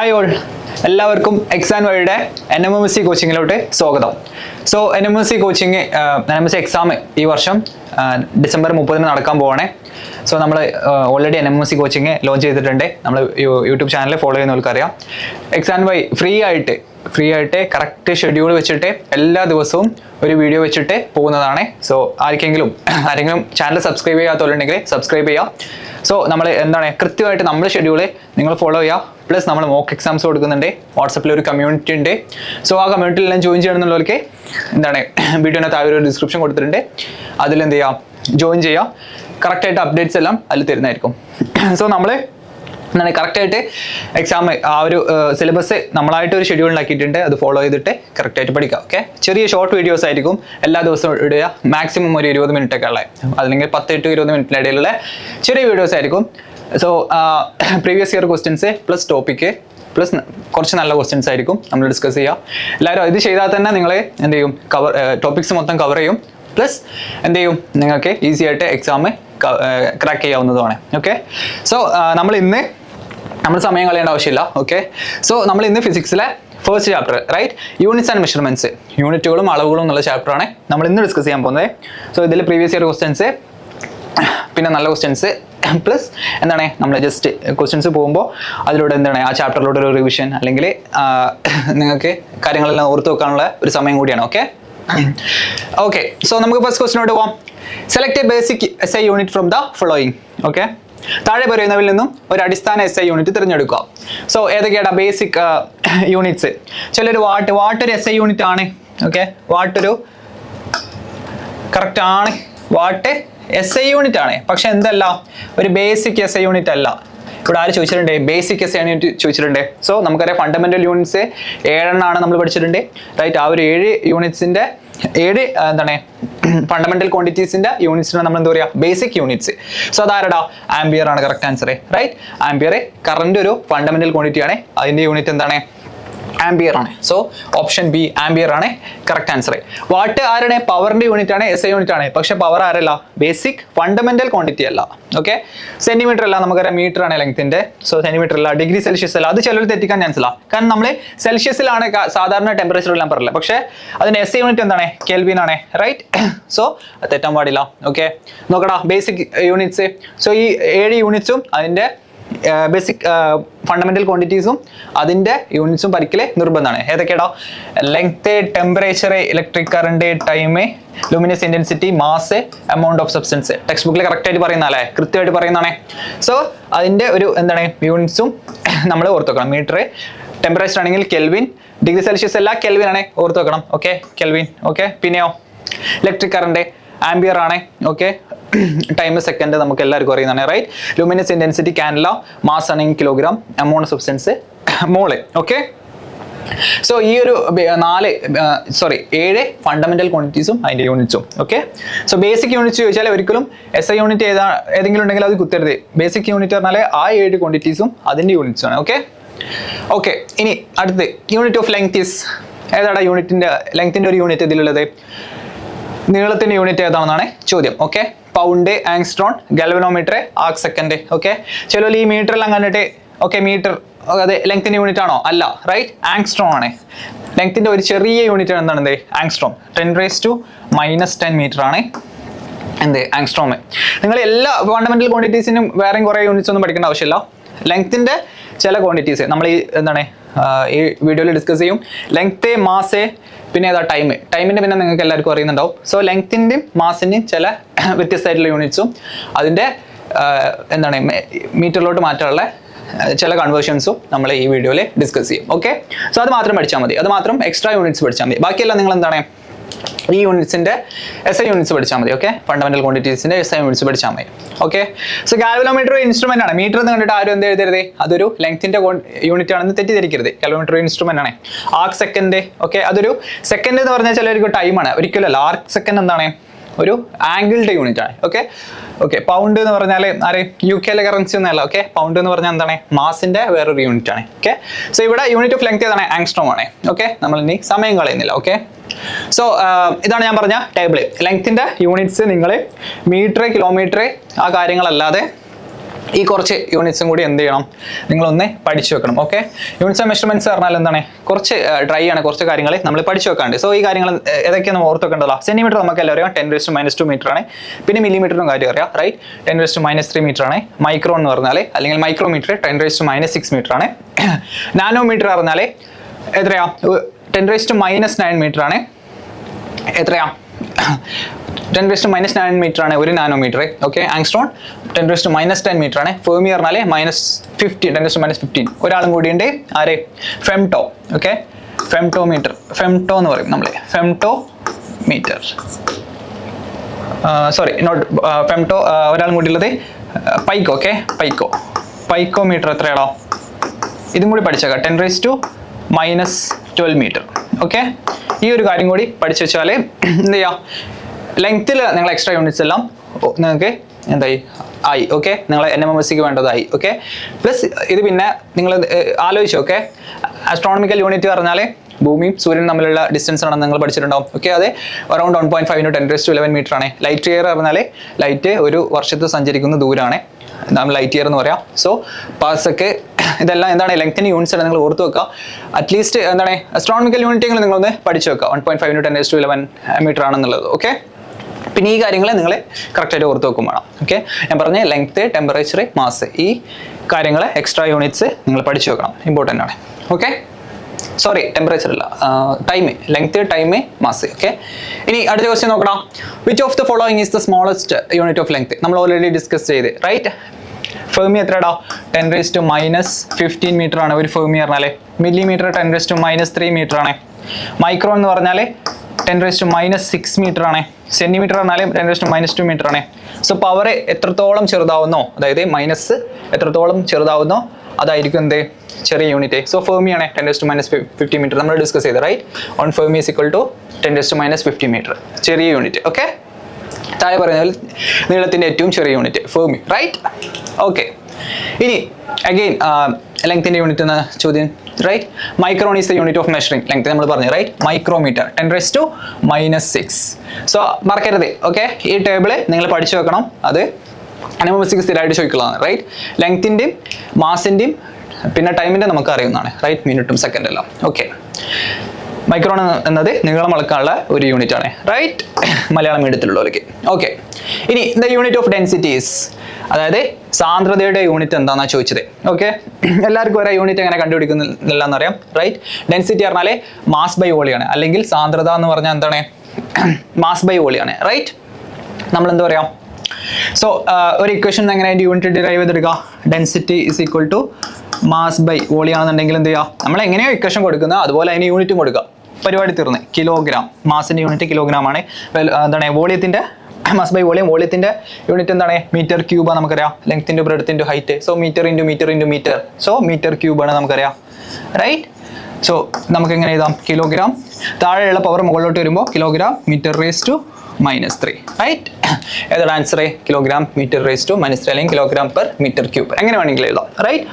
Hi all എല്ലാവർക്കും exam വഴിയുടെ N M M S C കോച്ചിങ്ങിലോട്ട് സ്വാഗതം. So N M S C coaching N M S C exam ഈ വർഷം December മുപ്പതിന് നടക്കാൻ പോവാണേ. സോ നമ്മൾ already N M S C coaching launch ചെയ്തിട്ടുണ്ട്. നമ്മൾ യൂട്യൂബ് ചാനൽ ഫോളോ ചെയ്യുന്നവർക്കറിയാം. എക്സാം വൈ ഫ്രീ ആയിട്ട് ഫ്രീ ആയിട്ട് കറക്റ്റ് ഷെഡ്യൂൾ വെച്ചിട്ട് എല്ലാ ദിവസവും ഒരു വീഡിയോ വെച്ചിട്ട് പോകുന്നതാണ്. സോ ആർക്കെങ്കിലും ആരെങ്കിലും ചാനൽ സബ്സ്ക്രൈബ് ചെയ്യാത്തവരുണ്ടെങ്കിൽ സബ്സ്ക്രൈബ് ചെയ്യാം. സോ നമ്മൾ എന്താണ് കൃത്യമായിട്ട് നമ്മുടെ ഷെഡ്യൂൾ നിങ്ങൾ ഫോളോ ചെയ്യുക. പ്ലസ് നമ്മൾ മോക്ക് എക്സാംസ് കൊടുക്കുന്നുണ്ട്. വാട്സപ്പിൽ ഒരു കമ്മ്യൂണിറ്റി ഉണ്ട്. സോ ആ കമ്മ്യൂണിറ്റിയിൽ കമ്മ്യൂണിറ്റിയിലെല്ലാം ജോയിൻ ചെയ്യണമെന്നുള്ളവർക്ക് എന്താണ് വീഡിയോനകത്ത് ആ ഒരു ഡിസ്ക്രിപ്ഷൻ കൊടുത്തിട്ടുണ്ട്. അതിൽ എന്ത് ചെയ്യാം? ജോയിൻ ചെയ്യുക. കറക്റ്റായിട്ട് അപ്ഡേറ്റ്സ് എല്ലാം അതിൽ തരുന്നതായിരിക്കും. സോ നമ്മൾ എന്താണ് കറക്റ്റായിട്ട് എക്സാം ആ ഒരു സിലബസ് നമ്മളായിട്ട് ഒരു ഷെഡ്യൂൾ ഉണ്ടാക്കിയിട്ടുണ്ട്. അത് ഫോളോ ചെയ്തിട്ട് കറക്റ്റായിട്ട് പഠിക്കാം ഓക്കെ ചെറിയ ഷോർട്ട് വീഡിയോസ് ആയിരിക്കും. എല്ലാ ദിവസവും ഇടുക. മാക്സിമം ഒരു ഇരുപത് മിനിറ്റ് ഒക്കെ ഉള്ള അല്ലെങ്കിൽ പത്ത് ടു ഇരുപത് മിനിറ്റിന്റെ ഇടയിലുള്ള ചെറിയ വീഡിയോസ് ആയിരിക്കും. So previous year questions plus topic plus കുറച്ച് നല്ല ക്വസ്റ്റ്യൻസ് ആയിരിക്കും. നമ്മൾ ഡിസ്കസ് ചെയ്യുക എല്ലാവരും ഇത് ചെയ്താൽ തന്നെ നിങ്ങൾ എന്ത് ചെയ്യും? കവർ ടോപ്പിക്സ് മൊത്തം കവർ ചെയ്യും. പ്ലസ് എന്ത് ചെയ്യും? നിങ്ങൾക്ക് ഈസി ആയിട്ട് എക്സാം ക്രാക്ക് ചെയ്യാവുന്നതുമാണ്. ഓക്കെ സോ നമ്മൾ ഇന്ന് നമ്മൾ സമയം കളയേണ്ട ആവശ്യമില്ല. ഓക്കെ സോ നമ്മൾ ഇന്ന് ഫിസിക്സിലെ first chapter right units and measurements യൂണിറ്റുകളും അളവുകളും എന്നുള്ള ചാപ്റ്ററാണ് നമ്മൾ ഇന്ന് ഡിസ്കസ് ചെയ്യാൻ പോകുന്നത്. സോ ഇതിൽ പ്രീവിയസ് ഇയർ ക്വസ്റ്റ്യൻസ് പിന്നെ നല്ല ക്വസ്റ്റ്യൻസ് പ്ലസ് എന്താണ് നമ്മൾ ജസ്റ്റ് ക്വസ്റ്റ്യൻസ് പോകുമ്പോൾ അതിലൂടെ എന്താണ് ആ ചാപ്റ്ററിലൂടെ ഒരു റിവിഷൻ അല്ലെങ്കിൽ നിങ്ങൾക്ക് കാര്യങ്ങളെല്ലാം ഓർത്ത് വെക്കാനുള്ള ഒരു സമയം കൂടിയാണ് ഓക്കെ ഓക്കെ സോ നമുക്ക് ഫസ്റ്റ് ക്വസ്റ്റിനോട് പോവാം. Select a basic S I unit from the following okay താഴെ പറയുന്നവരിൽ നിന്നും ഒരു അടിസ്ഥാന എസ് ഐ യൂണിറ്റ് തിരഞ്ഞെടുക്കുക. സോ ഏതൊക്കെയാണ് ബേസിക് യൂണിറ്റ്സ് ചില ഒരു വാട്ട് വാട്ട് ഒരു എസ് ഐ യൂണിറ്റ് ആണ് ഓക്കെ വാട്ടൊരു കറക്റ്റ് ആണ്. വാട്ട് എസ് ഐ യൂണിറ്റ് ആണ്. പക്ഷെ എന്തല്ല? ഒരു ബേസിക് എസ് ഐ യൂണിറ്റ് അല്ല. ഇവിടെ ആര് ചോദിച്ചിട്ടുണ്ട്? ബേസിക് എസ് യൂണിറ്റ് ചോദിച്ചിട്ടുണ്ട്. സോ നമുക്കറിയാം ഫണ്ടമെന്റൽ യൂണിറ്റ്സ് ഏഴെണ്ണമാണ് നമ്മൾ പഠിച്ചിട്ടുണ്ട്. റൈറ്റ് ആ ഒരു ഏഴ് യൂണിറ്റ്സിന്റെ ഏഴ് എന്താണ്? ഫണ്ടമെന്റൽ ക്വാണ്ടിറ്റീസിന്റെ യൂണിറ്റ്സിനെ നമ്മൾ എന്താ പറയുക ബേസിക് യൂണിറ്റ്സ് സോ അതാരടാ? ആംബിയർ ആണ് correct answer right ampere current ഒരു ഫണ്ടമെന്റൽ ക്വാണ്ടിറ്റി ആണ്. അതിന്റെ യൂണിറ്റ് എന്താണ്? ആംബിയർ ആണ്. സോ ഓപ്ഷൻ ബി ആംബിയർ ആണ് കറക്റ്റ് ആൻസർ വാട്ട് ആരുടെ? പവറിന്റെ യൂണിറ്റ് ആണ് എസ് ഐ യൂണിറ്റ് ആണ്. പക്ഷെ പവർ ആരല്ല? ബേസിക് ഫണ്ടമെന്റൽ ക്വാണ്ടിറ്റി അല്ല. ഓക്കെ സെന്റിമീറ്റർ അല്ല നമുക്കറിയാം. മീറ്റർ ആണ് ലെങ്ത്തിന്റെ സോ സെന്റിമീറ്റർ അല്ല ഡിഗ്രി സെൽഷ്യസ് അല്ല. അത് ചിലർ തെറ്റിക്കാൻ ചാൻസ് ഇല്ല. കാരണം നമ്മൾ സെൽഷ്യസിലാണ് സാധാരണ ടെമ്പറേച്ചർ എല്ലാം പറയില്ല പക്ഷെ അതിന് എസ് ഐ യൂണിറ്റ് എന്താണ്? കെൽവിൻ ആണ്. റൈറ്റ് സോ തെറ്റാൻ പാടില്ല. ഓക്കെ നോക്കടാ ബേസിക് യൂണിറ്റ്സ് സോ ഈ ഏഴ് യൂണിറ്റ്സും അതിന്റെ ബേസിക് ഫണ്ടമെന്റൽ ക്വാണ്ടിറ്റീസും അതിന്റെ യൂണിറ്റ്സും പഠിക്കൽ നിർബന്ധമാണ്. ഏതൊക്കെയാടാ? Length temperature electric current time luminous intensity mass amount of substance text ബുക്കിൽ കറക്റ്റ് ആയിട്ട് പറയുന്നതല്ലേ കൃത്യമായിട്ട് പറയുന്നതാണേ. സോ അതിന്റെ ഒരു എന്താണ്? യൂണിറ്റ്സും നമ്മൾ ഓർത്ത് വെക്കണം. മീറ്റർ ടെമ്പറേച്ചർ ആണെങ്കിൽ കെൽവിൻ ഡിഗ്രി സെൽഷ്യസ് അല്ല കെൽവിൻ ആണ്. ഓർത്ത് വെക്കണം. ഓക്കെ കെൽവിൻ ഓക്കെ പിന്നെയോ? ഇലക്ട്രിക് കറണ്ട് ആംബിയർ ആണേ. ഓക്കെ ടൈം സെക്കൻഡ് നമുക്ക് എല്ലാവർക്കും അറിയുന്നതാണ് right luminous intensity candela mass ആണെങ്കിൽ kilogram amount substance mole okay so ഈ ഒരു നാല് സോറി ഏഴ് ഫണ്ടമെന്റൽ ക്വാണ്ടിറ്റീസും അതിന്റെ യൂണിറ്റ്സും ഓക്കെ സോ ബേസിക് യൂണിറ്റ്സ് ചോദിച്ചാൽ ഒരിക്കലും എസ് ഐ യൂണിറ്റ് ഏതാ ഏതെങ്കിലും ഉണ്ടെങ്കിൽ അത് കുത്തരുത്. ബേസിക് യൂണിറ്റ് പറഞ്ഞാൽ ആ ഏഴ് ക്വാണ്ടിറ്റീസും അതിന്റെ യൂണിറ്റ്സും ആണ്. ഓക്കെ ഓക്കെ ഇനി അടുത്ത് യൂണിറ്റ് ഓഫ് ലെങ്ത് ഈസ് ഏതാണ് യൂണിറ്റിന്റെ ലെങ്ത്തിന്റെ ഒരു യൂണിറ്റ് ഇതിലുള്ളത്? നീളത്തിന്റെ യൂണിറ്റ് ഏതാണെന്നാണ് ചോദ്യം. Okay pound angstrom galvanometer arc second. Okay ചിലർ ഈ മീറ്റർ എല്ലാം കണ്ടിട്ട് ഓക്കെ മീറ്റർ അതെ ലെങ്ത്തിന്റെ യൂണിറ്റ് ആണോ? അല്ല. റൈറ്റ് ആങ്സ്ട്രോൺ ആണ്. ലെങ്ത്തിന്റെ ഒരു ചെറിയ യൂണിറ്റ് എന്താണ്? എന്ത്? Angstrom ten raise to minus ten metre ആണ്. എന്ത്? ആങ്സ്ട്രോമ് നിങ്ങൾ എല്ലാ ഫണ്ടമെന്റൽ ക്വാണ്ടിറ്റീസിനും വേറെയും കുറേ യൂണിറ്റ്സ് ഒന്നും പഠിക്കേണ്ട ആവശ്യമില്ല. ലെങ്ത്തിന്റെ ചില ക്വാണ്ടിറ്റീസ് നമ്മൾ ഈ എന്താണ് ഈ വീഡിയോയിൽ ഡിസ്കസ് ചെയ്യും. ലെങ്ത് മാസ് പിന്നെ ഏതാ ടൈം ടൈമിന്റെ പിന്നെ നിങ്ങൾക്ക് എല്ലാവർക്കും അറിയുന്നുണ്ടാവും. സോ ലെങ്ത്തിന്റെയും മാസിന്റെയും ചില വ്യത്യസ്തമായിട്ടുള്ള യൂണിറ്റ്സും അതിന്റെ ആ, എന്താണ് മീറ്ററിലോട്ട് മാറ്റാനുള്ള ചില കൺവേർഷൻസും നമ്മൾ ഈ വീഡിയോയിൽ ഡിസ്കസ് ചെയ്യും. ഓക്കെ സോ അത് മാത്രം പഠിച്ചാൽ മതി. അത് മാത്രം എക്സ്ട്രാ യൂണിറ്റ്സ് പഠിച്ചാൽ മതി. ബാക്കിയെല്ലാം നിങ്ങൾ എന്താണ് ഈ യൂണിറ്റ്സിന്റെ എസ് ഐ യൂണിറ്റ്സ് പഠിച്ചാൽ മതി ഓക്കെ ഫണ്ടമെന്റൽ ക്വാണ്ടിറ്റീസിന്റെ എസ് ഐ യൂണിറ്റ്സ് പഠിച്ചാൽ മതി ഓക്കെ സോ കാൽവലോമീറ്റർ ഇൻസ്ട്രുമെന്റ് ആണ്. മീറ്റർ എന്ന് കണ്ടിട്ട് ആരും എന്ത് എഴുതരുത്? അതൊരു ലെങ്ത്തിന്റെ യൂണിറ്റ് ആണെന്ന് തെറ്റിദ്ധരിക്കരുത്. കാൽവലോമീറ്റർ ഇൻസ്ട്രുമെന്റ് ആണ്. ആർക്ക് സെക്കൻഡ് ഓക്കെ അതൊരു സെക്കൻഡ് എന്ന് പറഞ്ഞാൽ ചിലർക്ക് ടൈമാണ് ഒരിക്കലല്ല ആർക്ക് സെക്കൻഡ് എന്താണ്? ഒരു ആംഗിളിന്റെ യൂണിറ്റ് ആണ്. ഓക്കെ ഓക്കെ പൗണ്ട് എന്ന് പറഞ്ഞാൽ ആരെ? യു കെയിലെ കറൻസി ഒന്നല്ല ഓക്കെ പൗണ്ട് എന്ന് പറഞ്ഞാൽ എന്താണ്? മാസിന്റെ വേറൊരു യൂണിറ്റ് ആണ്. ഓക്കെ സോ ഇവിടെ യൂണിറ്റ് ഓഫ് ലെങ്ത് ഏതാണ്? ആങ്സ്ട്രോം ആണ്. ഓക്കെ നമ്മൾ ഇനി സമയം കളയുന്നില്ല. ഓക്കെ സോ ഇതാണ് ഞാൻ പറഞ്ഞ ടേബിൾ ലെങ്ത്തിന്റെ യൂണിറ്റ്സ് നിങ്ങൾ മീറ്റർ കിലോമീറ്റർ ആ കാര്യങ്ങളല്ലാതെ ഈ കുറച്ച് യൂണിറ്റ്സും കൂടി എന്ത് ചെയ്യണം? നിങ്ങളൊന്ന് പഠിച്ചു വെക്കണം ഓക്കെ യൂണിറ്റ്സ് മെഷർമെന്റ്സ് പറഞ്ഞാൽ എന്താണ്? കുറച്ച് ഡ്രൈ ആണ് കുറച്ച് കാര്യങ്ങൾ നമ്മൾ പഠിച്ചു വെക്കാണ്ട്. സോ ഈ കാര്യങ്ങൾ ഏതൊക്കെ ഏതൊക്കെയാണ് ഓർത്ത് വെക്കേണ്ടതല്ല സെന്റിമീറ്റർ നമുക്ക് എല്ലാം അറിയാം ten raised minus two metre ആണ്. പിന്നെ മില്ലിമീറ്ററും കാര്യം അറിയാം right ten raised minus three metre ആണ്. മൈക്രോ എന്ന് പറഞ്ഞാൽ അല്ലെങ്കിൽ micrometre ten raised minus six metre ആണ്. നാനോമീറ്റർ പറഞ്ഞാൽ എത്രയാ? Ten raised minus nine metre ആണ്. എത്രയാ? Ten raised minus nine metre ആണ് ഒരു nanometre okay angstrom ten raised minus ten metre ആണ്. ഫേമി പറഞ്ഞാൽ minus fifteen ten raised minus fifteen ഒരാളും കൂടിയുണ്ട് ആരെ? ഫെംടോ ഓക്കെ ഫെംടോ മീറ്റർ ഫെംടോ എന്ന് പറയും നമ്മൾ femto metre sorry not femto ഒരാളും കൂടി ഉള്ളത് പൈക്കോ ഓക്കെ പൈക്കോ പൈക്കോ മീറ്റർ എത്രയാണോ? ഇതും കൂടി പഠിച്ചേക്കാം. Ten raise to minus twelve metre okay ഈ ഒരു കാര്യം കൂടി പഠിച്ചു വെച്ചാൽ എന്ത് ചെയ്യാം? ലെങ്ത്തിൽ നിങ്ങൾ എക്സ്ട്രാ യൂണിറ്റ്സ് എല്ലാം നിങ്ങൾക്ക് എന്തായി? ആയി ഓക്കെ നിങ്ങൾ എൻ എം എം എസ് സിക്ക് വേണ്ടതായി ഓക്കെ പ്ലസ് ഇത് പിന്നെ നിങ്ങൾ ആലോചിച്ചു ഓക്കെ ആസ്ട്രോണമിക്കൽ യൂണിറ്റ് പറഞ്ഞാൽ ഭൂമിയും സൂര്യനും തമ്മിലുള്ള ഡിസ്റ്റൻസ് ആണെന്ന് നിങ്ങൾ പഠിച്ചിട്ടുണ്ടാവും ഓക്കെ അത് around one point five ten to eleven metre ആണ്. ലൈറ്റ് ഇയർ പറഞ്ഞാൽ ലൈറ്റ് ഒരു വർഷത്ത് സഞ്ചരിക്കുന്ന ദൂരമാണ് നമ്മൾ ലൈറ്റ് ഇയർ എന്ന് പറയാം. സോ പാസൊക്കെ ഇതെല്ലാം എന്താണ് ലെങ്ത്തിന് യൂണിറ്റ്സ് നിങ്ങൾ ഓർത്ത് വെക്കുക. അറ്റ്ലീസ്റ്റ് എന്താണ് അസ്ട്രോണമിക്കൽ യൂണിറ്റുകൾ നിങ്ങളൊന്ന് പഠിച്ചു വെക്കുക. One point five ten to eleven metre ആണെന്നുള്ളത് ഓക്കെ പിന്നെ ഈ കാര്യങ്ങൾ നിങ്ങൾ കറക്റ്റായിട്ട് ഓർത്ത് വെക്കും വേണം ഓക്കെ ഞാൻ പറഞ്ഞ ലെങ്ത് ടെമ്പറേച്ചർ മാസ് ഈ കാര്യങ്ങൾ എക്സ്ട്രാ യൂണിറ്റ്സ് നിങ്ങൾ പഠിച്ചു വെക്കണം. ഇമ്പോർട്ടന്റ് ആണ് ഓക്കെ സോറി ടെമ്പറേച്ചർ അല്ല time length time mass okay ഇനി അടുത്ത ക്വസ്റ്റ്യൻ നോക്കണം which of the following is the smallest unit of length നമ്മൾ ഓൾറെഡി ഡിസ്കസ് ചെയ്ത് right fermi എത്രടാ ten raise to minus fifteen metre ആണ് ഒരു ഫെർമി പറഞ്ഞാൽ millimetre ten raise to minus three metre ആണ്. Micro എന്ന് പറഞ്ഞാൽ ten raise to minus six metre ആണ്. Centimetre പറഞ്ഞാൽ ten raise to minus two metre ആണ്. സോ പവർ എത്രത്തോളം ചെറുതാവുന്നോ അതായത് മൈനസ് എത്രത്തോളം ചെറുതാവുന്നോ അതായിരിക്കും എന്ത്? ചെറിയ യൂണിറ്റ് സോ ഫെർമി ആണ് ten to minus fifty metre നമ്മൾ ഡിസ്കസ് ചെയ്ത് right one fermi is equal to ten to minus fifty metre ചെറിയ യൂണിറ്റ് ഓക്കെ താഴെ പറയുന്ന പോലെ നീളത്തിന്റെ ഏറ്റവും ചെറിയ യൂണിറ്റ് ഫോമി റൈറ്റ് ഓക്കെ ഇനി അഗെയിൻ ലെങ്ത്തിന്റെ യൂണിറ്റ് എന്ന ചോദ്യം right micron is the unit of measuring length നമ്മൾ പറഞ്ഞു right micrometre ten raise to minus six so മറക്കരുത് ഓക്കെ ഈ ടേബിൾ നിങ്ങൾ പഠിച്ചു വെക്കണം. അത് അനമസിക്ക് സ്ഥിരമായിട്ട് ചോദിക്കുന്നതാണ് റൈറ്റ് ലെങ്ത്തിന്റെയും മാസിന്റെയും പിന്നെ ടൈമിന്റെ നമുക്ക് അറിയുന്നതാണ് റൈറ്റ് മിനിറ്റും സെക്കൻഡ് എല്ലാം. ഓക്കെ മൈക്രോൺ എന്നത് നീളം അളക്കാനുള്ള ഒരു യൂണിറ്റ് ആണ്. റൈറ്റ് മലയാളം മീഡിയത്തിലുള്ളവർക്ക്. ഓക്കെ ഇനി ദ യൂണിറ്റ് ഓഫ് ഡെൻസിറ്റീസ് അതായത് സാന്ദ്രതയുടെ യൂണിറ്റ് എന്താണെന്നാണ് ചോദിച്ചത്. ഓക്കെ എല്ലാവർക്കും ഒരേ യൂണിറ്റ് എങ്ങനെ കണ്ടുപിടിക്കുന്നില്ല എന്നറിയാം റൈറ്റ് ഡെൻസിറ്റി പറഞ്ഞാൽ മാസ് ബൈ വോളിയാണ്. അല്ലെങ്കിൽ സാന്ദ്രത എന്ന് പറഞ്ഞാൽ എന്താണ്? Mass by വോളിയാണ്. റൈറ്റ് നമ്മൾ എന്താ പറയാം സോ ഒരു ഇക്വേഷൻ എങ്ങനെ അതിന്റെ യൂണിറ്റ് ഡിറൈവ് ചെയ്തെടുക്കുക? Density is equal to mass by വോളിയാണെന്നുണ്ടെങ്കിൽ എന്ത് ചെയ്യുക? നമ്മൾ എങ്ങനെയോ ഇക്വേഷൻ കൊടുക്കുന്നത്? അതുപോലെ അതിന് യൂണിറ്റും കൊടുക്കുക. പരിപാടി തീർന്ന്. കിലോഗ്രാം. മാസിന്റെ യൂണിറ്റ് കിലോഗ്രാം ആണ് എന്താണ് വോളിയത്തിന്റെ മാസ് ബൈ വോളിയം വോളിയത്തിന്റെ യൂണിറ്റ് എന്താണ്? മീറ്റർ ക്യൂബാണ് നമുക്കറിയാം. ലെങ്ത്തിന്റെ ബ്രെഡത്തിന്റെ height so metre into metre into metre so metre ക്യൂബാണ് നമുക്കറിയാം. റൈറ്റ് സോ നമുക്ക് എങ്ങനെ എഴുതാം? കിലോഗ്രാം താഴെയുള്ള പവർ മുകളിലോട്ട് വരുമ്പോൾ kilogram metre raise to minus three right ഏതാണ് answer kilogram metre raise to minus three അല്ലെങ്കിൽ കിലോഗ്രാം പെർ മീറ്റർ ക്യൂബ് എങ്ങനെ വേണമെങ്കിലും എഴുതാം റൈറ്റ്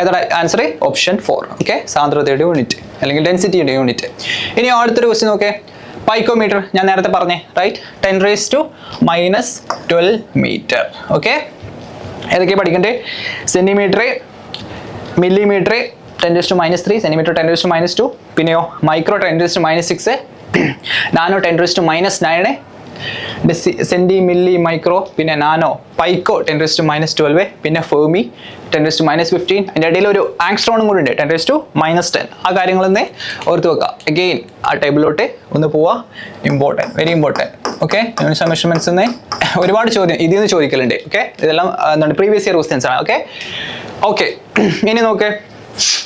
ഏതാണ് ആൻസർ ഓപ്ഷൻ ഫോർ ഓക്കെ സാന്ദ്രതയുടെ യൂണിറ്റ് അല്ലെങ്കിൽ ഡെൻസിറ്റിയുടെ യൂണിറ്റ് ഇനി അടുത്തൊരു ക്വസ്റ്റ്യൻ നോക്കേ. പൈക്കോമീറ്റർ ഞാൻ നേരത്തെ പറഞ്ഞേ right ten raise to minus twelve metre okay ഏതൊക്കെ പഠിക്കണ്ടേ? Centimetre millimetre ten to minus three centimetre ten to minus two പിന്നെയോ micro ten to minus six nano ten to minus nine centi milli micro പിന്നെ nano pico ten to minus twelve പിന്നെ fermi ten to minus fifteen അതിന്റെ ഇടയിൽ ഒരു ആങ്സ്ട്രോണും കൂടി ഉണ്ട് ten to minus ten ആ കാര്യങ്ങളൊന്ന് ഓർത്ത് വെക്കുക അഗെയിൻ ആ ടേബിളിലോട്ട് ഒന്ന് പോവുക important very important okay unit measurements ഒരുപാട് ചോദ്യം ഇതിൽ നിന്ന് ചോദിക്കലുണ്ട്. ഓക്കെ ഇതെല്ലാം എന്താണ് പ്രീവിയസ് ഇയർ ക്വസ്റ്റ്യൻസ് ആണ്. ഓക്കെ ഓക്കെ ഇനി നോക്ക്.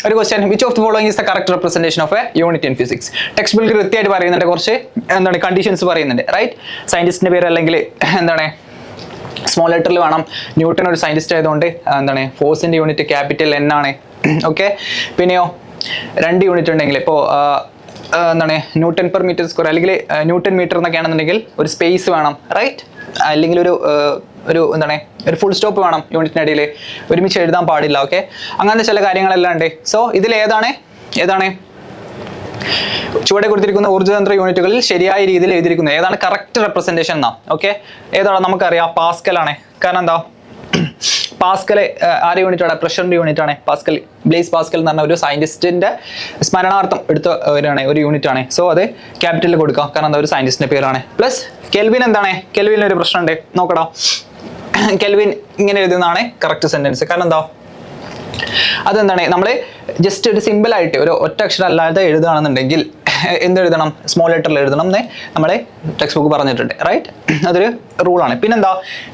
ഒരു question which of the following is the correct representation of a unit in physics text ബുക്കിൽ കൃത്യമായിട്ട് പറയുന്നുണ്ട് കുറച്ച് എന്താണ് കണ്ടീഷൻസ് പറയുന്നുണ്ട് റൈറ്റ് സയന്റിസ്റ്റിന്റെ പേര് അല്ലെങ്കിൽ എന്താണ് സ്മോൾ ലെറ്ററിൽ വേണം. ന്യൂട്ടൺ ഒരു സയന്റിസ്റ്റ് ആയതുകൊണ്ട് എന്താണ് ഫോഴ്സിന്റെ യൂണിറ്റ് ക്യാപിറ്റൽ എൻ ആണ്. ഓക്കെ പിന്നെയോ രണ്ട് യൂണിറ്റ് ഉണ്ടെങ്കിൽ ഇപ്പോൾ എന്താണ് ന്യൂട്ടൺ പെർ മീറ്റർ സ്ക്വയർ അല്ലെങ്കിൽ ന്യൂട്ടൺ മീറ്റർ എന്നൊക്കെ ആണെന്നുണ്ടെങ്കിൽ ഒരു സ്പേസ് വേണം റൈറ്റ് അല്ലെങ്കിൽ ഒരു ഒരു എന്താണ് ഒരു ഫുൾ സ്റ്റോപ്പ് വേണം യൂണിറ്റിനിടയിൽ ഒരുമിച്ച് എഴുതാൻ പാടില്ല ഓക്കെ അങ്ങനത്തെ ചില കാര്യങ്ങളെല്ലാം ഉണ്ട്. സോ ഇതിൽ ഏതാണ്? ഏതാണ്? ചുവടെ കൊടുത്തിരിക്കുന്ന ഊർജതന്ത്ര യൂണിറ്റുകളിൽ ശരിയായ രീതിയിൽ എഴുതിയിരിക്കുന്നത്. ഏതാണ്? കറക്റ്റ് റെപ്രസെന്റേഷൻ എന്നാ ഓക്കെ ഏതാണ്? നമുക്കറിയാം പാസ്കൽ ആണ്. കാരണം എന്താ? പാസ്കൽ ആരെ യൂണിറ്റാണ്? പ്രഷർ യൂണിറ്റ് ആണ് പാസ്കൽ ബ്ലേസ് പാസ്കൽ എന്ന് പറഞ്ഞ ഒരു സയന്റിസ്റ്റിന്റെ സ്മരണാർത്ഥം എടുത്ത ഒരാണ് ഒരു യൂണിറ്റ് ആണ് സോ അത് ക്യാപിറ്റലിൽ കൊടുക്കാം കാരണം അത് ഒരു സയന്റിസ്റ്റിന്റെ പേരാണ് പ്ലസ് കെൽവിൻ എന്താണ്? കെൽവിന് ഒരു പ്രശ്നമുണ്ട്. നോക്കടാ. കെൽവിൻ ഇങ്ങനെ എഴുതുന്നതാണ് കറക്റ്റ് സെന്റൻസ് കാരണം എന്താ? അതെന്താണ്? നമ്മൾ ജസ്റ്റ് ഒരു സിമ്പിൾ ആയിട്ട് ഒരു ഒറ്റ അക്ഷരം അല്ലാതെ എഴുതുകയാണെന്നുണ്ടെങ്കിൽ എന്ത് എഴുതണം സ്മോൾ ലെറ്ററിൽ എഴുതണം എന്നേ നമ്മളെ ടെക്സ്റ്റ് ബുക്ക് പറഞ്ഞിട്ടുണ്ട് റൈറ്റ് അതൊരു റൂളാണ് പിന്നെന്താ?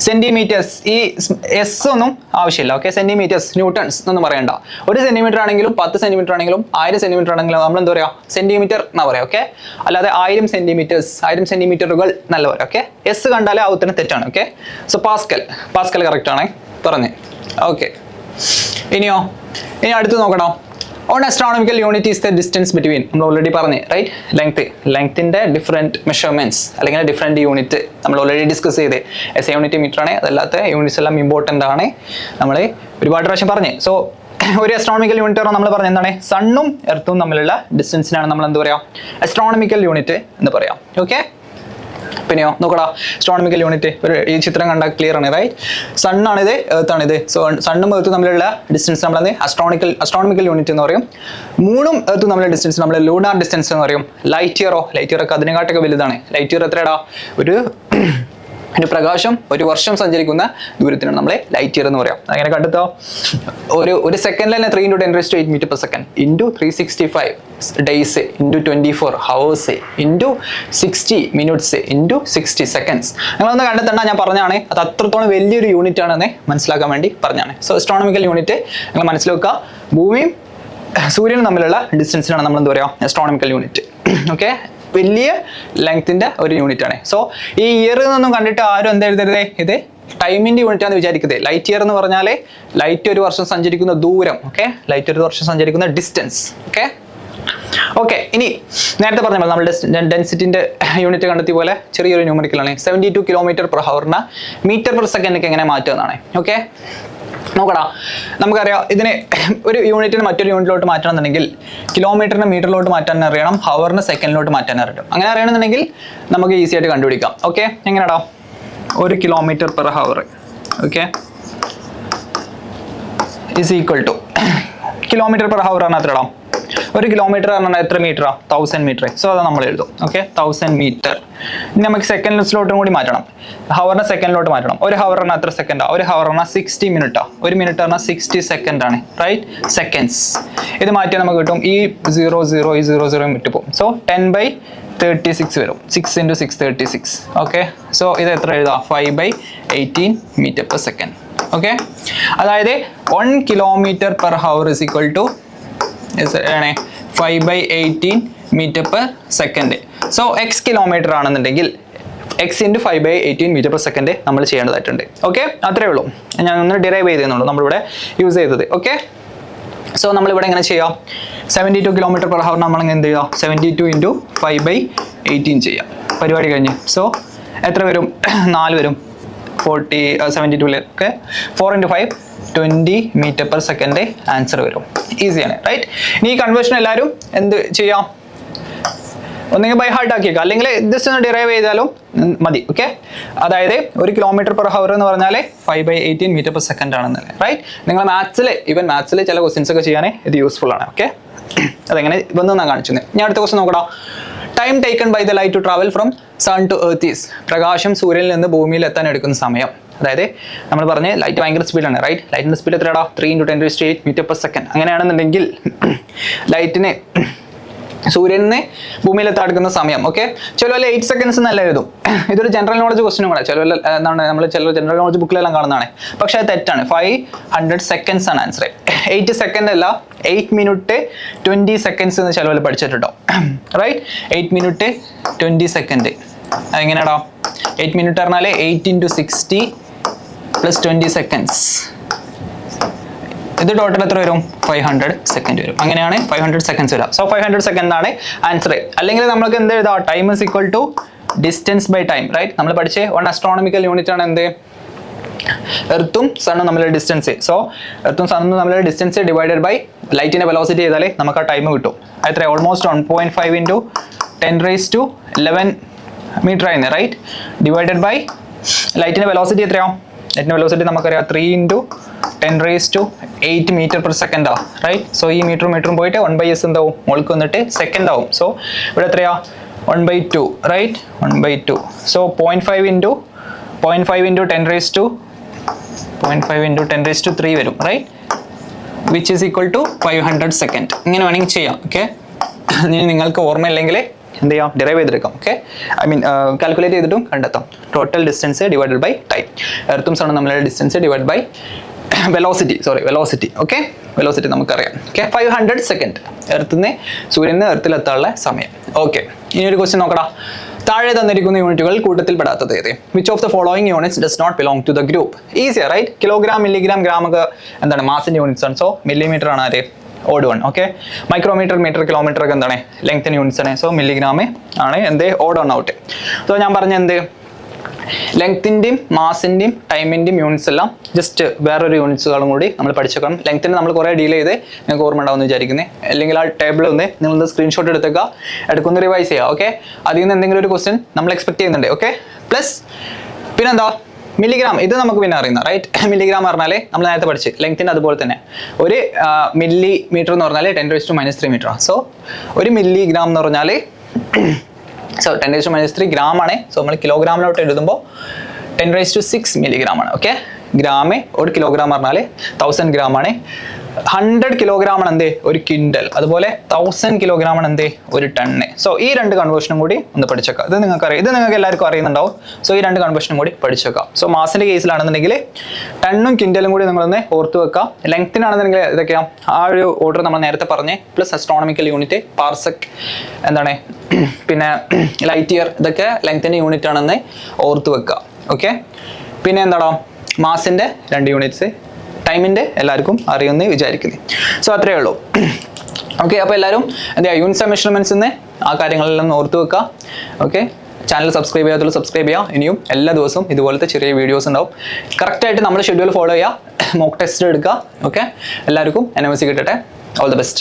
സെന്റിമീറ്റേഴ്സ് ഈ എസ് ഒന്നും ആവശ്യമില്ല ഓക്കെ സെന്റിമീറ്റേഴ്സ് ന്യൂട്ടൺസ് എന്നൊന്നും പറയണ്ട. ഒരു സെന്റിമീറ്റർ ആണെങ്കിലും പത്ത് സെന്റിമീറ്റർ ആണെങ്കിലും ആയിരം സെന്റിമീറ്റർ ആണെങ്കിലും നമ്മൾ എന്താ പറയുക സെന്റിമീറ്റർ എന്നാ പറയാം ഓക്കെ അല്ലാതെ ആയിരം സെന്റിമീറ്റേഴ്സ് ആയിരം സെന്റിമീറ്ററുകൾ നല്ല പറയാം ഓക്കെ എസ് കണ്ടാലേ ആ ഉത്തരം തെറ്റാണ് okay so pascal pascal correct ആണേ പറഞ്ഞേ. ഓക്കെ ഇനിയോ? ഇനി അടുത്ത് നോക്കണം? One astronomical unit is the distance between നമ്മൾ ഓൾറെഡി പറഞ്ഞു റൈറ്റ് ലെങ്ത് ലെങ്ത്തിന്റെ ഡിഫറെന്റ് മെഷർമെന്റ്സ് അല്ലെങ്കിൽ ഡിഫറെന്റ് യൂണിറ്റ് നമ്മൾ ഓൾറെഡി ഡിസ്കസ് ചെയ്ത്. എസ് എ യൂണിറ്റ് മീറ്റർ ആണ് അതല്ലാത്ത യൂണിറ്റ്സ് എല്ലാം ഇമ്പോർട്ടന്റ് ആണ് നമ്മൾ ഒരുപാട് പ്രാവശ്യം പറഞ്ഞു. സോ ഒരു അസ്ട്രോണമിക്കൽ യൂണിറ്റ് നമ്മൾ പറഞ്ഞ എന്താണ്? സണ്ണും എർത്തും തമ്മിലുള്ള ഡിസ്റ്റൻസിനാണ് നമ്മൾ എന്ത് പറയാം? അസ്ട്രോണമിക്കൽ യൂണിറ്റ് എന്ന് പറയാം. ഓക്കെ പിന്നെയോ നോക്കടാ സ്ട്രോണമിക്കൽ യൂണിറ്റ് ഒരു ഈ ചിത്രം കണ്ടാൽ ക്ലിയർ ആണ് റൈറ്റ് സണ്ണാണിത് എർത്താണിത് സോ സണ്ണും എർത്തും തമ്മിലുള്ള ഡിസ്റ്റൻസ് നമ്മളത് അസ്ട്രോണിക്കൽ അസ്ട്രോണമിക്കൽ യൂണിറ്റ് എന്ന് പറയും. മൂന്നും എർത്തും തമ്മിലുള്ള ഡിസ്റ്റൻസ് നമ്മൾ ലൂണാർ ഡിസ്റ്റൻസ് എന്ന് പറയും. ലൈറ്റ് ഇയറോ ലൈറ്റ് ഇയർ ഒക്കെ അതിനെക്കാട്ടൊക്കെ വലുതാണ്. ലൈറ്റ് ഇയർ എത്രയാടാ? ഒരു ഒരു പ്രകാശം ഒരു വർഷം സഞ്ചരിക്കുന്ന ദൂരത്തിനാണ് നമ്മളെ ലൈറ്റ് ഇയർ എന്ന് പറയാം. അങ്ങനെ കണ്ടെത്തോ? ഒരു ഒരു സെക്കൻഡിൽ തന്നെ three into ten raise to eight metre per second into three sixty five days into twenty four hours into sixty minutes into sixty seconds നിങ്ങളൊന്ന് കണ്ടെത്തേണ്ട ഞാൻ പറഞ്ഞാണ് അത് അത്രത്തോളം വലിയൊരു യൂണിറ്റ് ആണെന്ന് മനസ്സിലാക്കാൻ വേണ്ടി പറഞ്ഞാണ് സോ എസ്ട്രോണമിക്കൽ യൂണിറ്റ് നിങ്ങൾ മനസ്സിലാക്കുക. ഭൂമിയും സൂര്യനും തമ്മിലുള്ള ഡിസ്റ്റൻസിനാണ് നമ്മൾ എന്താ പറയുക എസ്ട്രോണമിക്കൽ യൂണിറ്റ് ഓക്കെ വലിയ ലെങ്ത്തിന്റെ ഒരു യൂണിറ്റ് ആണ്. സോ ഈ ഇയർ എന്നൊന്നും കണ്ടിട്ട് ആരും എന്താ എഴുതരുതേ? ഇത് ടൈമിന്റെ യൂണിറ്റ് ആണ് വിചാരിക്കുന്നത്. ലൈറ്റ് ഇയർ എന്ന് പറഞ്ഞാൽ ലൈറ്റ് ഒരു വർഷം സഞ്ചരിക്കുന്ന ദൂരം ഓക്കെ ലൈറ്റ് ഒരു വർഷം സഞ്ചരിക്കുന്ന ഡിസ്റ്റൻസ് ഓക്കെ ഓക്കെ ഇനി നേരത്തെ പറഞ്ഞ നമ്മൾ ഡെൻസിറ്റിന്റെ യൂണിറ്റ് കണ്ടെത്തിയ പോലെ ചെറിയൊരു ന്യൂമറിക്കലാണ് സെവന്റി ടു കിലോമീറ്റർ പെർ ഹവറിന് മീറ്റർ പെർ സെക്കൻഡ് എങ്ങനെ മാറ്റുന്നതാണ് ഓക്കെ നോക്കടാ നമുക്കറിയാം ഇതിനെ ഒരു യൂണിറ്റിന് മറ്റൊരു യൂണിറ്റിലോട്ട് മാറ്റണമെന്നുണ്ടെങ്കിൽ കിലോമീറ്ററിന് മീറ്ററിലോട്ട് മാറ്റാൻ അറിയണം ഹവറിന് സെക്കൻഡിലോട്ട് മാറ്റാൻ അറിയണം. അങ്ങനെ അറിയണമെന്നുണ്ടെങ്കിൽ നമുക്ക് ഈസി ആയിട്ട് കണ്ടുപിടിക്കാം. ഓക്കെ എങ്ങനെയാടാ ഒരു kilometre per hour okay is equal to kilometre per hour ആണ് എത്രടാ ഒരു കിലോമീറ്റർ പറഞ്ഞാൽ എത്ര മീറ്ററാ തൗസൻഡ് മീറ്റർ സോ അത് നമ്മൾ എഴുതും. ഓക്കെ തൗസൻഡ് മീറ്റർ ഇനി നമുക്ക് സെക്കൻഡ് സെക്കൻഡ്സിലോട്ടും കൂടി മാറ്റണം. ഹവറിനെ സെക്കൻഡിലോട്ട് മാറ്റണം. ഒരു ഹവറിന് എത്ര സെക്കൻഡാ ഒരു പറഞ്ഞാൽ സിക്സ്റ്റി മിനിറ്റാ ഒരു മിനിറ്റ് പറഞ്ഞാൽ സിക്സ്റ്റി സെക്കൻഡ് ആണ്. റൈറ്റ് സെക്കൻഡ്സ് ഇത് മാറ്റിയാൽ നമുക്ക് കിട്ടും. ഈ സീറോ സീറോ ഈ സീറോ സീറോ വിട്ടു പോകും so ten by thirty six വരും. Six into six thirty six okay so ഇത് എത്ര എഴുതാം? Five by eighteen metre per second okay അതായത് one kilometre per hour is equal to ആണ് five by eighteen metre per second so x kilometre ആണെന്നുണ്ടെങ്കിൽ x into five by eighteen metre per second നമ്മൾ ചെയ്യേണ്ടതായിട്ടുണ്ട്. Okay അത്രേ ഉള്ളൂ. ഞാൻ ഒന്ന് derive ചെയ്തെന്നുള്ളൂ നമ്മളിവിടെ യൂസ് ചെയ്തത്. ഓക്കെ സോ നമ്മളിവിടെ എങ്ങനെ ചെയ്യാം? Seventy two kilometre per hour നമ്മൾ എന്ത് ചെയ്യുക seventy two into five by eighteen ചെയ്യാം. പരിപാടി കഴിഞ്ഞ്. സോ എത്ര വരും? നാല് വരും. Forty seventy ടുവിലൊക്കെ four into five twenty metre per second answer വരും. ഈസിയാണ് റൈറ്റ് ഇനി ഈ കൺവേർഷൻ എല്ലാവരും എന്ത് ചെയ്യാം? ഒന്നെങ്കിൽ ബൈ ഹാർട്ട് ആക്കിയേക്കാം. അല്ലെങ്കിൽ ജസ്റ്റ് ഒന്ന് ഡിറൈവ് ചെയ്താലും മതി ഓക്കെ അതായത് ഒരു കിലോമീറ്റർ പെർ ഹവർ എന്ന് പറഞ്ഞാൽ five by eighteen metre per second ആണെന്ന് റൈറ്റ് നിങ്ങൾ മാത്സിൽ ഈവൻ മാത്സിൽ ചില ക്വസ്റ്റ്യൻസ് ഒക്കെ ചെയ്യാൻ ഇത് യൂസ്ഫുൾ ആണ് ഓക്കെ അതെങ്ങനെ വന്നു ഞാൻ കാണിച്ചു ഞാൻ അടുത്ത ക്വസ്റ്റ്യൻ നോക്കടാ. Time taken by the light to travel from sun to earth is പ്രകാശം സൂര്യനിൽ നിന്ന് ഭൂമിയിൽ എത്താൻ എടുക്കുന്ന സമയം. അതായത് നമ്മൾ പറഞ്ഞ് ലൈറ്റ് ഭയങ്കര സ്പീഡാണ് റൈറ്റ് ലൈറ്റിന്റെ speed എത്രയാടാ? Three into ten to eight metre per second അങ്ങനെയാണെന്നുണ്ടെങ്കിൽ ലൈറ്റിന് സൂര്യനെ ഭൂമിയിലെത്താൻ എടുക്കുന്ന സമയം ഓക്കെ ചില എയ്റ്റ് സെക്കൻഡ്സ് എന്നല്ല എഴുതും. ഇതൊരു ജനറൽ നോളജ് ക്വസ്റ്റിനും കൂടെ. ചില എന്താണ് നമ്മൾ ചില ജനറൽ നോളജ് ബുക്കിലെല്ലാം കാണുന്നതാണ്. പക്ഷെ അത് തെറ്റാണ്. ഫൈവ് ഹൺഡ്രഡ് സെക്കൻഡ്സ് ആണ് ആൻസർ എയ്റ്റ് സെക്കൻഡ് അല്ല എയ്റ്റ് മിനിറ്റ് ട്വന്റി സെക്കൻഡ്സ് എന്ന് ചിലവല്ല പഠിച്ചിട്ടുണ്ടോ? Right eight minute twenty second അതെങ്ങനെയാണോ eight minute പറഞ്ഞാൽ eight into sixty plus twenty seconds ഇത് ടോട്ടൽ എത്ര വരും? ഫൈവ് ഹൺഡ്രഡ് സെക്കൻഡ് വരും. അങ്ങനെയാണ് ഫൈവ് ഹൺഡ്രഡ് സെക്കൻഡ്സ് വരിക. സോ ഫൈവ് ഹൺഡ്രഡ് സെക്കൻഡ് ആണ് ആൻസർ അല്ലെങ്കിൽ നമുക്ക് എന്ത് എഴുതാം? Time is equal to distance by time right നമ്മൾ പഠിച്ചേ വൺ അസ്ട്രോണമിക്കൽ യൂണിറ്റ് ആണ് എന്ത്? എർത്തും സണ്ണും തമ്മിലുള്ള ഡിസ്റ്റൻസ് സോ എർത്തും സണ്ണും തമ്മിലുള്ള ഡിസ്റ്റൻസ് ഡിവൈഡഡ് ബൈ ലൈറ്റിന്റെ വെലോസിറ്റി ചെയ്താലേ നമുക്ക് ആ ടൈം കിട്ടും. എത്ര almost one point five into ten raise to eleven metre ആയിരുന്നു റൈറ്റ് ഡിവൈഡഡ് ബൈ ലൈറ്റിന്റെ വെലോസിറ്റി എത്രയാവും? ലൈറ്റിന്റെ വെലോസിറ്റി നമുക്കറിയാം. Three into ten raise to eight metre per സെക്കൻഡാ right so ഈ മീറ്ററും മീറ്ററും പോയിട്ട് വൺ ബൈ എസ് എന്താവും? മുകൾക്ക് വന്നിട്ട് സെക്കൻഡ് ആവും. സോ ഇവിടെ എത്രയാ? One by two right one by two so point five into point five into ten raise to point five into ten raise to three വരും right which is equal to five hundred second ഇങ്ങനെ വേണമെങ്കിൽ ചെയ്യാം okay നിങ്ങൾക്ക് ഓർമ്മയില്ലെങ്കിൽ എന്ത് ചെയ്യാം? Derive ചെയ്തെടുക്കാം okay I mean calculate ചെയ്തിട്ടും കണ്ടെത്താം. Total distance divided by time എർത്തും സാണ് നമ്മളുടെ distance divide by velocity sorry velocity okay velocity നമുക്കറിയാം ഓക്കെ ഫൈവ് ഹൺഡ്രഡ് സെക്കൻഡ് എർത്തുനിന്ന് സൂര്യന് എർത്തിലെത്താനുള്ള സമയം ഓക്കെ ഇനി ഒരു ക്വസ്റ്റ്യൻ നോക്കടാ. താഴെ തന്നിരിക്കുന്ന യൂണിറ്റുകൾ കൂട്ടത്തിൽ പെടാത്തത് ഏത്? Which of the following units does not belong to the group easier right kilogram milligram gram ഒക്കെ എന്താണ്? മാസിന്റെ യൂണിറ്റ്സ് ആണ്. സോ മില്ലിമീറ്റർ ആണ് ആര്? Odd one okay micrometre metre kilometre ഒക്കെ എന്താണ്? ലെങ്ത്തിന് യൂണിറ്റ്സ് ആണ്. സോ മില്ലിഗ്രാം ആണ് എന്ത്? ഓഡ് വൺ ഔട്ട് സോ ഞാൻ പറഞ്ഞ എന്ത്? ലെങ്ത്തിന്റെയും മാസിന്റെയും ടൈമിന്റെയും യൂണിറ്റ്സ് എല്ലാം ജസ്റ്റ് വേറൊരു യൂണിറ്റ്സുകളും കൂടി നമ്മൾ പഠിച്ചേക്കണം. ലെങ്ത്തിന് നമ്മൾ കുറേ ഡീൽ ചെയ്ത് നിങ്ങൾക്ക് ഓർമ്മ ഉണ്ടാവുമെന്ന് വിചാരിക്കുന്നത് അല്ലെങ്കിൽ ആ ടേബിൾ ഒന്ന് നിങ്ങളൊന്ന് സ്ക്രീൻഷോട്ട് എടുത്തേക്കുക എടുക്കുന്ന റിവൈസ് ചെയ്യുക ഓക്കെ അതിൽ നിന്ന് എന്തെങ്കിലും ഒരു ക്വസ്റ്റ്യൻ നമ്മൾ എക്സ്പെക്ട് ചെയ്യുന്നുണ്ട് ഓക്കെ പ്ലസ് പിന്നെന്താ? മില്ലിഗ്രാം ഇത് നമുക്ക് പിന്നെ അറിയുന്ന റൈറ്റ് മില്ലിഗ്രാം പറഞ്ഞാൽ നമ്മൾ നേരത്തെ പഠിച്ച്. ലെങ്ത്തിന് അതുപോലെ തന്നെ. ഒരു മില്ലി മീറ്റർ എന്ന് പറഞ്ഞാൽ ten to minus three metre so ഒരു മില്ലിഗ്രാം എന്ന് പറഞ്ഞാൽ so ten raise to minus three gram ആണ്. സോ നമ്മൾ കിലോഗ്രാമിലോട്ട് എഴുതുമ്പോൾ ten raise to six milligram ആണ് ഓക്കെ ഗ്രാമേ ഒരു കിലോഗ്രാം പറഞ്ഞാൽ തൗസൻഡ് ഗ്രാം ആണ്. ഹൺഡ്രഡ് കിലോഗ്രാം ആണ് എന്തേ? ഒരു കിൻഡൽ അതുപോലെ തൗസൻഡ് കിലോഗ്രാം ആണ് എന്തേ? ഒരു ടണ്ണ് സോ ഈ രണ്ട് കൺവേർഷനും കൂടി ഒന്ന് പഠിച്ചേക്കാം. ഇത് നിങ്ങൾക്ക് അറിയാം ഇത് നിങ്ങൾക്ക് എല്ലാവർക്കും അറിയുന്നുണ്ടാവും. സോ ഈ രണ്ട് കൺവേർഷനും കൂടി പഠിച്ചേക്കാം. സോ മാസിന്റെ കേസിലാണെന്നുണ്ടെങ്കിൽ ടണ്ണും കിൻഡലും കൂടി നിങ്ങളൊന്ന് ഓർത്ത് വെക്കാം. ലെങ്ത്തിനാണെന്നുണ്ടെങ്കിൽ ഇതൊക്കെയാ. ആ ഒരു ഓർഡർ നമ്മൾ നേരത്തെ പറഞ്ഞേ പ്ലസ് അസ്ട്രോണമിക്കൽ യൂണിറ്റ് പാർസക് എന്താണ് പിന്നെ ലൈറ്റ് ഇയർ ഇതൊക്കെ ലെങ്ത്തിന്റെ യൂണിറ്റ് ആണെന്ന് ഓർത്ത് വെക്കുക. ഓക്കെ പിന്നെ എന്താണോ മാസിന്റെ രണ്ട് യൂണിറ്റ്സ് ടൈമിന്റെ എല്ലാവർക്കും അറിയുമെന്ന് വിചാരിക്കുന്നു. സോ അത്രയേ ഉള്ളൂ. ഓക്കെ അപ്പോൾ എല്ലാവരും എന്താ യൂണിറ്റ്സ് മെഷർമെന്റ്സ് നിന്ന് ആ കാര്യങ്ങളെല്ലാം ഓർത്ത് വെക്കുക. ഓക്കെ ചാനൽ സബ്സ്ക്രൈബ് ചെയ്യാത്തുള്ള സബ്സ്ക്രൈബ് ചെയ്യുക. ഇനിയും എല്ലാ ദിവസവും ഇതുപോലത്തെ ചെറിയ വീഡിയോസ് ഉണ്ടാവും. കറക്റ്റായിട്ട് നമ്മൾ ഷെഡ്യൂൾ ഫോളോ ചെയ്യുക. മോക്ക് ടെസ്റ്റ് എടുക്കുക. ഓക്കെ എല്ലാവർക്കും എൻ എം എസ് കിട്ടട്ടെ. All the best